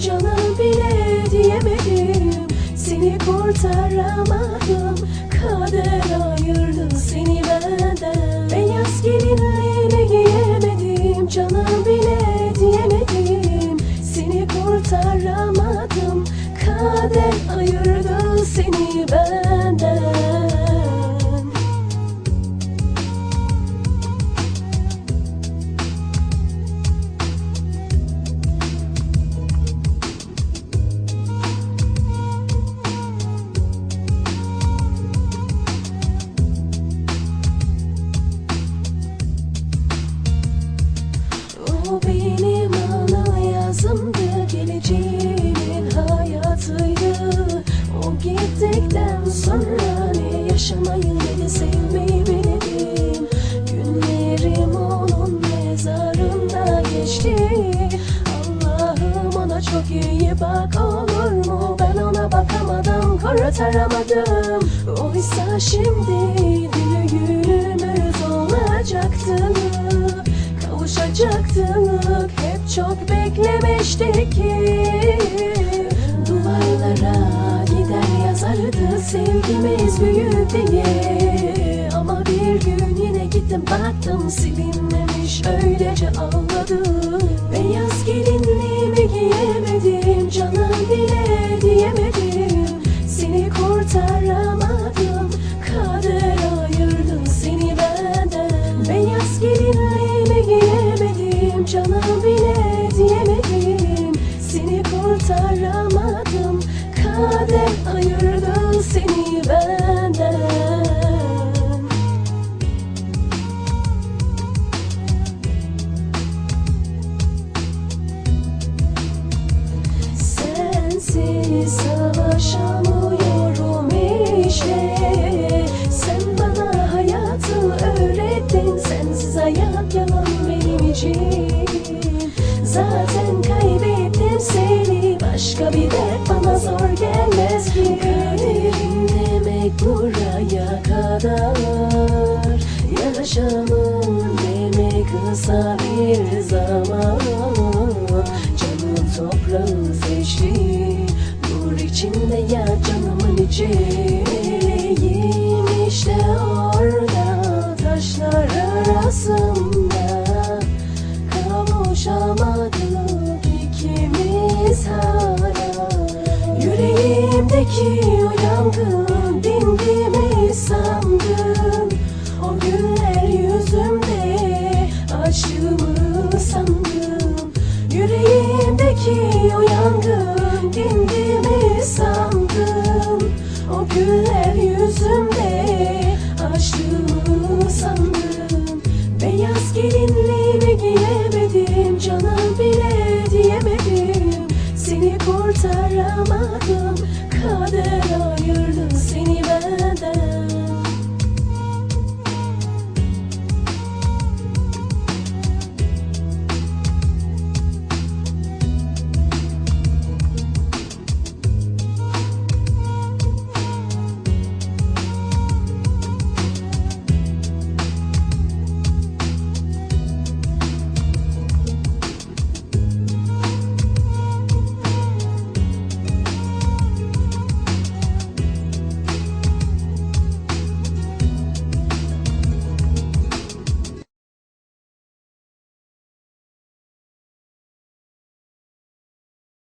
canım bile diyemedim. Seni kurtaramadım. Kader ayırdı seni benden. Beyaz gelinliğini giyemedim. Canım bile diyemedim. Seni kurtaramadım. Kader ayırdı seni benden yaşamayı de sevmeyi bildim. Günlerim onun mezarında geçti. Allah'ım ona çok iyi bak olur mu? Ben ona bakamadım kurtaramadım Oysa şimdi düğünümüz olacaktı. Kavuşacaktık hep çok beklemiştik ki yazardı sevgimiz büyük diye Ama bir gün yine gittim baktım silinmemiş. Öylece ağladım Beyaz gelinliğimi giyemedim. Canım bile diyemedim. Seni kurtaramadım. Kader ayırdı seni benden. Beyaz gelinliğimi giyemedim. Canım bile diyemedim. Seni kurtaramadım kader ayırdı seni benden. Sensiz savaşamıyorum işte. Sen bana hayatı öğrettin Sensiz hayat yalan benim için. Zaten kaybettim seni Başka bir dert kadar Yaşamın demek kısa bir zaman Canım toprağı seçti Nur içinde ya canımın içi. Meleğim işte orada Taşlar arasında. Kavuşamadık ikimiz hala. Yüreğimdeki o yangın dindi sandım. O günler yüzümde aşığımı sandım. Yüreğimdeki o yangın dindimi sandım. O günler yüzümde aşığımı sandım. Beyaz gelinliğimi giyemedim canım bile diyemedim. Seni kurtaramadım kader